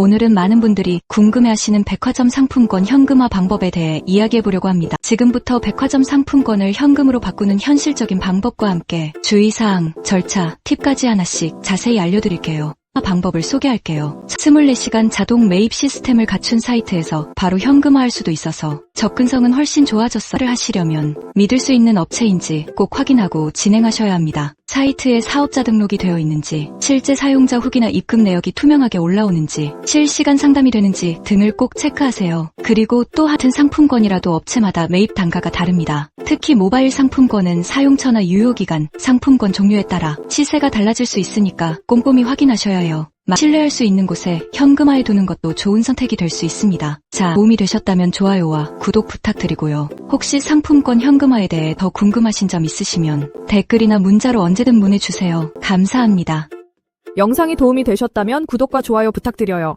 오늘은 많은 분들이 궁금해하시는 백화점 상품권 현금화 방법에 대해 이야기해보려고 합니다. 지금부터 백화점 상품권을 현금으로 바꾸는 현실적인 방법과 함께 주의사항, 절차, 팁까지 하나씩 자세히 알려드릴게요. 방법을 소개할게요. 24시간 자동 매입 시스템을 갖춘 사이트에서 바로 현금화할 수도 있어서 접근성은 훨씬 좋아졌어를 하시려면 믿을 수 있는 업체인지 꼭 확인하고 진행하셔야 합니다. 사이트에 사업자 등록이 되어 있는지, 실제 사용자 후기나 입금 내역이 투명하게 올라오는지, 실시간 상담이 되는지 등을 꼭 체크하세요. 그리고 또 같은 상품권이라도 업체마다 매입 단가가 다릅니다. 특히 모바일 상품권은 사용처나 유효기간, 상품권 종류에 따라 시세가 달라질 수 있으니까 꼼꼼히 확인하셔야 해요. 신뢰할 수 있는 곳에 현금화해 두는 것도 좋은 선택이 될 수 있습니다. 자, 도움이 되셨다면 좋아요와 구독 부탁드리고요. 혹시 상품권 현금화에 대해 더 궁금하신 점 있으시면 댓글이나 문자로 언제든 문의주세요. 감사합니다. 영상이 도움이 되셨다면 구독과 좋아요 부탁드려요.